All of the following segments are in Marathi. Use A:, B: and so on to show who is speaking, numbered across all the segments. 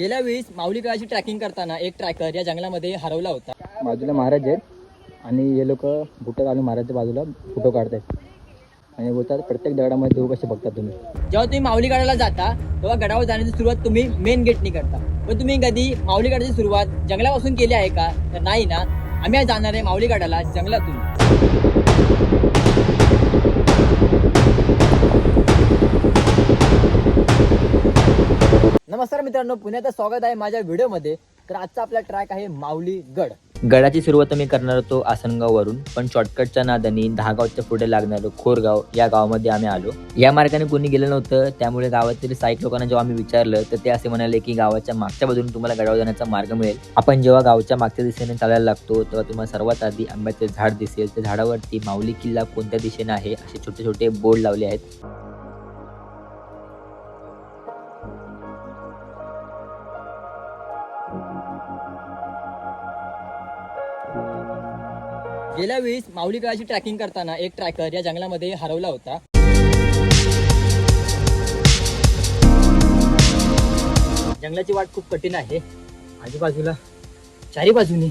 A: गेल्या वेळेस माऊली काळाची ट्रॅकिंग करताना एक ट्रॅकर या जंगलामध्ये हरवला होता.
B: बाजूला महाराज आहेत आणि हे लोक बुटं घालून महाराजच्या बाजूला फोटो काढतायत. आणि बोलतात प्रत्येक दगडामध्ये देऊ कसे बघतात तुम्ही.
A: जेव्हा तुम्ही माऊली गडाला जाता तेव्हा गडावर जाण्याची सुरुवात तुम्ही मेन गेटनी करता. पण तुम्ही कधी माऊली गडाची सुरुवात जंगलापासून केली आहे का? तर नाही ना आम्ही आज जाणार आहे माऊली गडाला जंगलातून. मित्रांनो पुण्याचं स्वागत आहे माझ्या व्हिडिओमध्ये. तर आजचा आपला ट्रॅक आहे माऊली गड.
C: गडाची सुरुवात मी करणार होतो आसनगाववरून पण शॉर्टकटच्या नादानी दहागावच्या पुढे लागणारं खोरगाव या गावामध्ये आम्ही आलो. या मार्गाने कोणी गेलं नव्हतं त्यामुळे गावातील साईक लोकांना जेव्हा आम्ही विचारलं तर ते असे म्हणाले की गावाच्या मागच्या बाजूने तुम्हाला गडावर जाण्याचा मार्ग मिळेल. आपण जेव्हा गावच्या मागच्या दिशेने चालायला लागतो तेव्हा तुम्हाला सर्वात आधी आंब्याचे झाड दिसेल. त्या झाडावरती माऊली किल्ला कोणत्या दिशेने आहे असे छोटे छोटे बोर्ड लावले आहेत.
A: गेल्या वेळेस माऊली काळाची ट्रॅकिंग करताना एक ट्रॅकर या जंगलामध्ये हरवला होता. जंगलाची वाट खूप कठीण आहे. आजूबाजूला चारी बाजूनी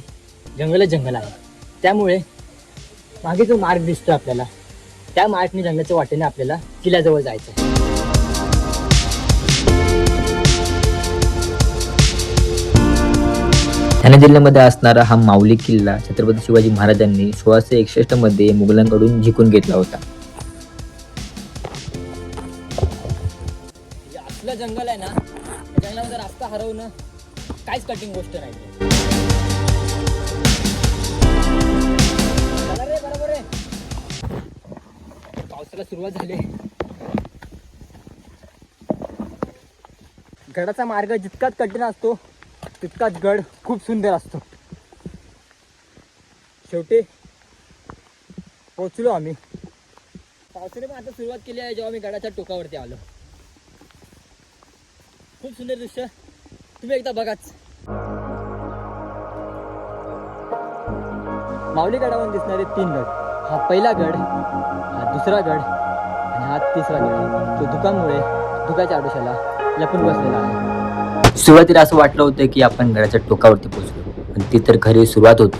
A: जंगलच जंगल आहे. त्यामुळे मागे जो मार्ग दिसतो आपल्याला त्या मार्गने जंगलाच्या वाटेने आपल्याला किल्ल्याजवळ जायचं आहे.
C: ठाणे जिल्ह्यामध्ये असणारा हा माऊली किल्ला छत्रपती शिवाजी महाराजांनी सोळाशे एकसष्टमध्ये मुघलांकडून जिंकून घेतला होता.
A: म्हणजे जे जंगल आहे ना जंगलामध्ये रास्ता हरवणं काहीच कठीण गोष्ट नाही. बरोबर आहे. पावसाला सुरुवात झाली. गडाचा मार्ग जितकाच कठीण असतो तितकाच गड खूप सुंदर असतो. शेवटी पोचलो आम्ही. पावसाने पण आता सुरुवात केली आहे जेव्हा मी गडाच्या टोकावरती आलो. खूप सुंदर दृश्य. तुम्ही एकदा बघाच. माऊली गडावरून दिसणारे तीन गड. हा पहिला गड हा दुसरा गड आणि हा तिसरा गड. तो धुकांमुळे धुकाच्या आडोशाला लपून बसलेला आहे.
C: सुरुवातीला असं वाटलं होतं की आपण घराच्या टोकावरती पोचलो पण ती तर खरी सुरुवात होती.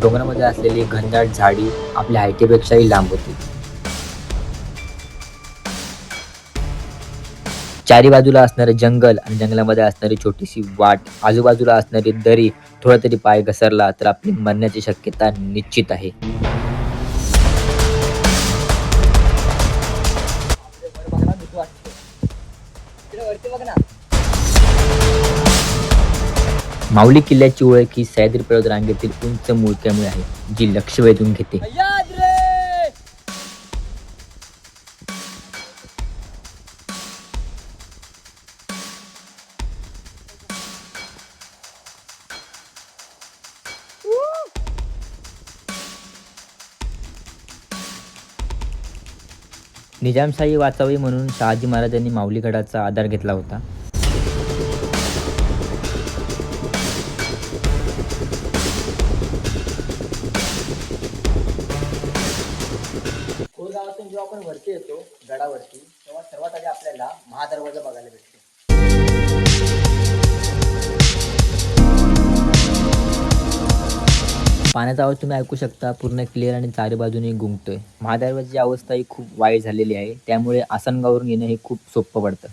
C: डोंगरामध्ये असलेली घनदाट झाडी आपल्या हायटीपेक्षाही लांब होती. चारी बाजूला असणारे जंगल आणि जंगलामध्ये असणारी छोटीशी वाट आजूबाजूला असणारी दरी थोडा तरी पाय घसरला तर आपली मरण्याची शक्यता निश्चित आहे. माऊली किल्ल्याची ओळख ही सह्याद्री पर्वत रांगेतील उंच मुळक्यामुळे आहे जी लक्ष वेधून घेते निजामशाही वाचावी म्हणून शहाजी महाराजांनी माऊलीगडाचा आधार घेतला होता.
A: जेव्हा आपण वरती येतो गडावरती तेव्हा सर्वात आधी आपल्याला महादरवाजा बघायला भेटतो.
C: पाण्याचा आवाज तुम्ही ऐकू शकता पूर्ण क्लिअर आणि चारी बाजूने गुंगतोय. महादरवाजाची अवस्था ही खूप वाईट झालेली आहे त्यामुळे आसनगावरून येणं हे खूप सोपं पडतं.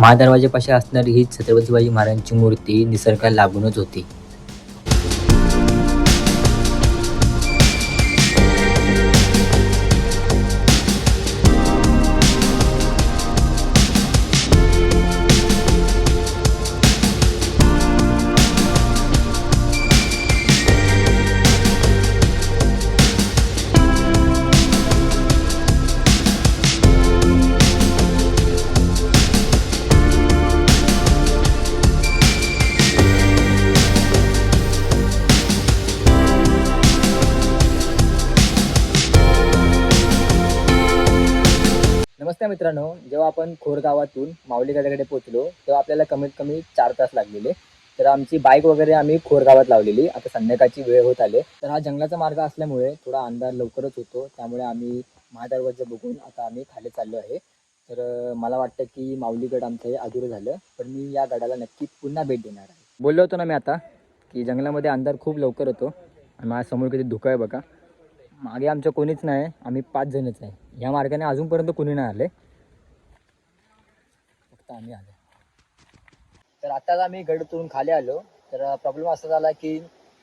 C: महादरवाजेपाशी असणारी ही छत्रपती शिवाजी महाराजांची मूर्ती निसर्गाला लागूनच होती.
A: मित्रांनो. जेव्हा आपण खोरगावातून माऊलीगडाकडे पोहोचलो तेव्हा आपल्याला कमीत कमी चार तास लागलेले. तर आमची बाईक वगैरे आम्ही खोरगावात लावलेली. आता संध्याकाळची वेळ होत आले. तर हा जंगलाचा मार्ग असल्यामुळे थोडा अंधार लवकरच होतो. त्यामुळे आम्ही महादरवाजा बघून आता आम्ही खाली चाललो आहे. तर मला वाटतं की माऊलीगड आमचं हे अधुरं झालं. पण मी या गडाला नक्की पुन्हा भेट देणार आहे. बोललो होतो ना मी आता की जंगलामध्ये अंधार खूप लवकर होतो. आणि माझ्यासमोर किती धुकं आहे बघा. मागे आमचं कोणीच नाही. आम्ही पाच जणच आहे. या मार्गाने अजूनपर्यंत कोणी नाही आले. फक्त आम्ही आलो. तर आताच आम्ही गड उतरून खाली आलो. तर प्रॉब्लेम असा झाला की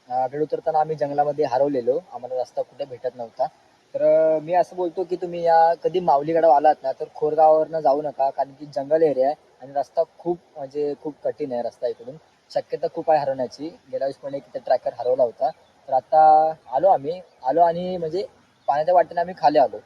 A: गड उतरताना आम्ही जंगलामध्ये हरवलेलो. आम्हाला रस्ता कुठे भेटत नव्हता. तर मी असं बोलतो की तुम्ही या कधी माऊली गडावर आलात ना तर खोरगावावरनं जाऊ नका कारण की जंगल एरिया आहे आणि रस्ता खूप म्हणजे खूप कठीण आहे रस्ता इकडून. शक्यता खूप आहे हरवण्याची. गेल्या वेळेस पण एक ट्रॅकर हरवला होता. तर आता आलो आम्ही. आलो आणि म्हणजे पाण्याच्या वाटेने आम्ही खाली आलो.